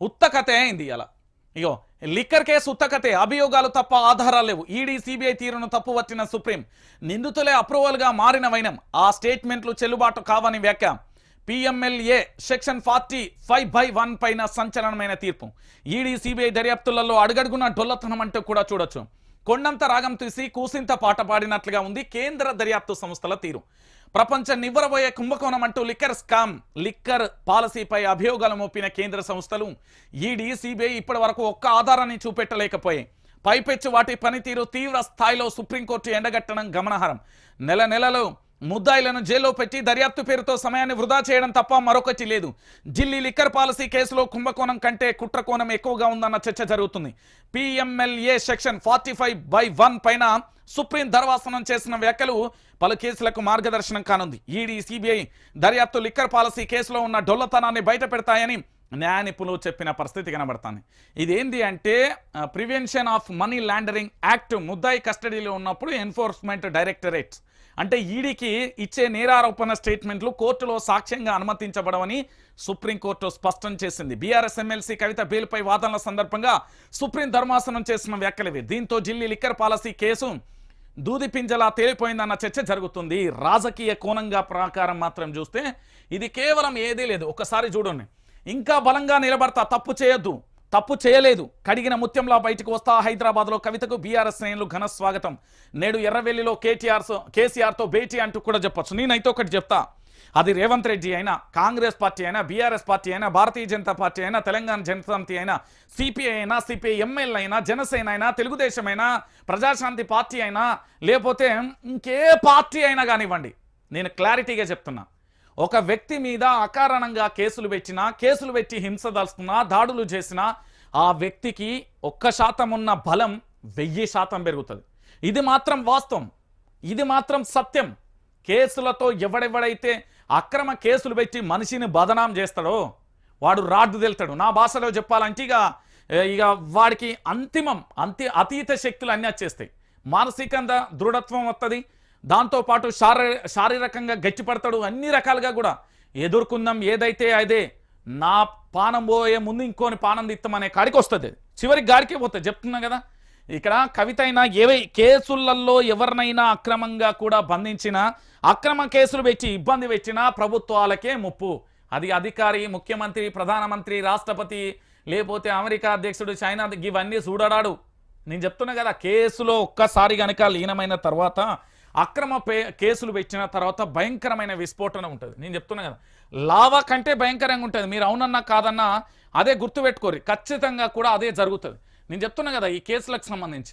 ఉత్త కథే అయింది అలా ఇగో లిక్కర్ కేసు ఉత్తకతే అభియోగాలు తప్ప ఆధారాలు లేవు. ఈడీ సిబిఐ తీరును తప్పు వచ్చిన సుప్రీం. నిందితులే అప్రూవల్గా మారిన వైనం. ఆ స్టేట్మెంట్లు చెల్లుబాటు కావని వ్యాఖ్య. PMLA section forty five by one పైన సంచలనమైన తీర్పు. ఈడీ సిబిఐ దర్యాప్తులలో అడుగడుగున డొల్లతనం అంటూ కూడా చూడొచ్చు. కొండంత రాగం తీసి కూసింత పాట పాడినట్లుగా ఉంది కేంద్ర దర్యాప్తు సంస్థల తీరు. ప్రపంచం నివ్వరబోయే కుంభకోణం అంటూ లిక్కర్ స్కామ్ లిక్కర్ పాలసీపై అభియోగాలు మోపిన కేంద్ర సంస్థలు ఈడీ సిబిఐ ఇప్పటి వరకు ఒక్క ఆధారాన్ని చూపెట్టలేకపోయాయి. పైపెచ్చు వాటి పనితీరు తీవ్ర స్థాయిలో సుప్రీంకోర్టు ఎండగట్టడం గమనార్హం. నెల నెలలో ముద్దాయిలను జైల్లో పెట్టి దర్యాప్తు పేరుతో సమయాన్ని వృధా చేయడం తప్ప మరొకటి లేదు. ఢిల్లీ లిక్కర్ పాలసీ కేసులో కుంభకోణం కంటే కుట్రకోణం ఎక్కువగా ఉందన్న చర్చ జరుగుతుంది. PMLA section forty by one పైన సుప్రీం ధర్వాసనం చేసిన వ్యాఖ్యలు పలు కేసులకు మార్గదర్శనం కానుంది. ఈడీ సిబిఐ దర్యాప్తు లిక్కర్ పాలసీ కేసులో ఉన్న డొల్లతనాన్ని బయట పెడతాయని న్యాయ నిపుణులు చెప్పిన పరిస్థితి కనబడుతుంది. ఇదేంటి అంటే prevention of money laundering act ముద్దాయి కస్టడీలో ఉన్నప్పుడు ఎన్ఫోర్స్మెంట్ డైరెక్టరేట్స్ అంటే ఈడీకి ఇచ్చే నేరారోపణ స్టేట్మెంట్లు కోర్టులో సాక్ష్యంగా అనుమతించబడవని సుప్రీంకోర్టు స్పష్టం చేసింది. బీఆర్ఎస్ ఎమ్మెల్సీ కవిత బెయిల్పై వాదనల సందర్భంగా సుప్రీం ధర్మాసనం చేసిన వ్యాఖ్యలవి దీంతో ఢిల్లీ లిక్కర్ పాలసీ కేసు దూదిపింజలా తేలిపోయిందన్న చర్చ జరుగుతుంది. రాజకీయ కోణంగా ప్రకారం మాత్రం చూస్తే ఇది కేవలం ఏదీ లేదు. ఒకసారి చూడండి. ఇంకా బలంగా నిలబడతా తప్పు చేయొద్దు. తప్పు చేయలేదు. కడిగిన ముత్యంలా బయటకు వస్తా హైదరాబాద్లో కవితకు బీఆర్ఎస్ శ్రేణులు ఘన స్వాగతం. నేడు ఎర్రవెల్లిలో కేటీఆర్ కేసీఆర్తో భేటీ అంటూ కూడా చెప్పొచ్చు. నేనైతే ఒకటి చెప్తా. అది రేవంత్ రెడ్డి అయినా కాంగ్రెస్ పార్టీ అయినా బీఆర్ఎస్ పార్టీ అయినా భారతీయ జనతా పార్టీ అయినా తెలంగాణ జనసమితి అయినా సిపిఐ అయినా సిపిఐ ఎమ్మెల్యే అయినా జనసేన అయినా తెలుగుదేశం అయినా ప్రజాశాంతి పార్టీ అయినా లేకపోతే ఇంకే పార్టీ అయినా కానివ్వండి. నేను క్లారిటీగా చెప్తున్నా. ఒక వ్యక్తి మీద అకారణంగా కేసులు పెట్టినా కేసులు పెట్టి హింస దలుస్తున్నా దాడులు చేసినా ఆ వ్యక్తికి ఒక్క శాతం ఉన్న బలం వెయ్యి శాతం పెరుగుతుంది. ఇది మాత్రం వాస్తవం. ఇది మాత్రం సత్యం. కేసులతో ఎవడెవడైతే అక్రమ కేసులు పెట్టి మనిషిని బదనాం చేస్తాడో వాడు రాడ్డు తెలుతాడు. నా భాషలో చెప్పాలంటే ఇక ఇక వాడికి అంతిమం అంతి అతీత శక్తులు అన్నీ వచ్చేస్తాయి. మానసికంగా దృఢత్వం వస్తుంది దాంతోపాటు శారీ శారీరకంగా గట్టిపడతాడు అన్ని రకాలుగా కూడా. ఎదుర్కొందాం ఏదైతే అదే నా పానం పోయే ముందు ఇంకోని పానం తిత్తమనే కాడికి వస్తుంది. చివరికి గాడికే పోతుంది. చెప్తున్నా కదా. ఇక్కడ కవిత అయినా ఏవై కేసులలో ఎవరినైనా అక్రమంగా కూడా బంధించినా అక్రమ కేసులు పెట్టి ఇబ్బంది పెట్టినా ప్రభుత్వాలకే ముప్పు. అది అధికారి ముఖ్యమంత్రి ప్రధానమంత్రి రాష్ట్రపతి లేకపోతే అమెరికా అధ్యక్షుడు చైనా ఇవన్నీ చూడడాడు నేను చెప్తున్నా కదా కేసులో ఒక్కసారి కనుక లీనమైన తర్వాత అక్రమ పే కేసులు పెట్టిన తర్వాత భయంకరమైన విస్ఫోటన ఉంటుంది. నేను చెప్తున్నా కదా. లావా కంటే భయంకరంగా ఉంటుంది. మీరు అవునన్నా కాదన్నా అదే గుర్తుపెట్టుకోరు. ఖచ్చితంగా కూడా అదే జరుగుతుంది. నేను చెప్తున్నా కదా ఈ కేసులకు సంబంధించి.